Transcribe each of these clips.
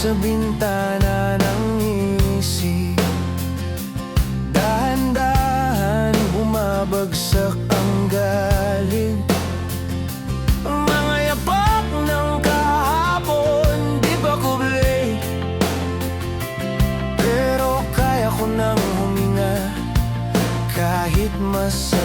sa bintana ng isip Dahan-dahan bumabagsak ang galing Mga yapak ng kahapon Di ba kublay? Pero kaya ko nang huminga Kahit masakit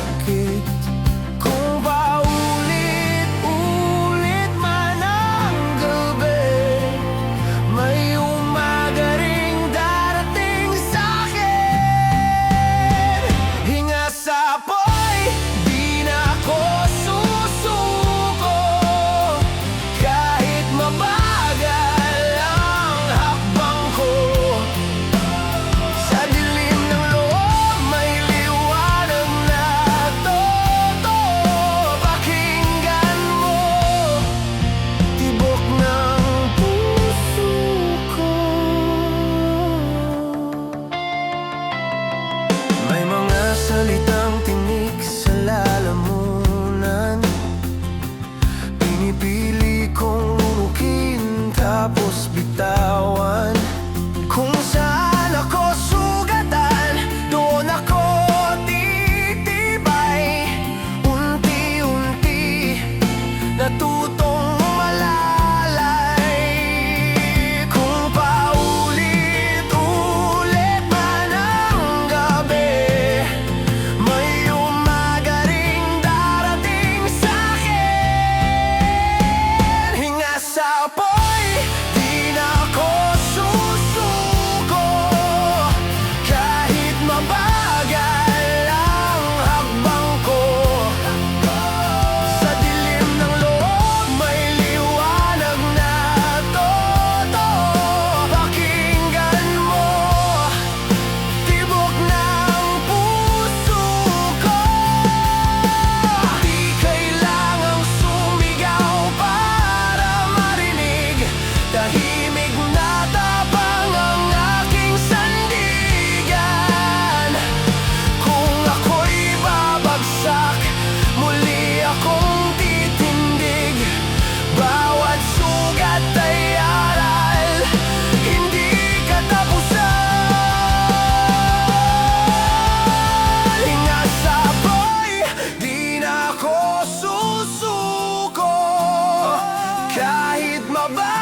bitawan Kung sa all by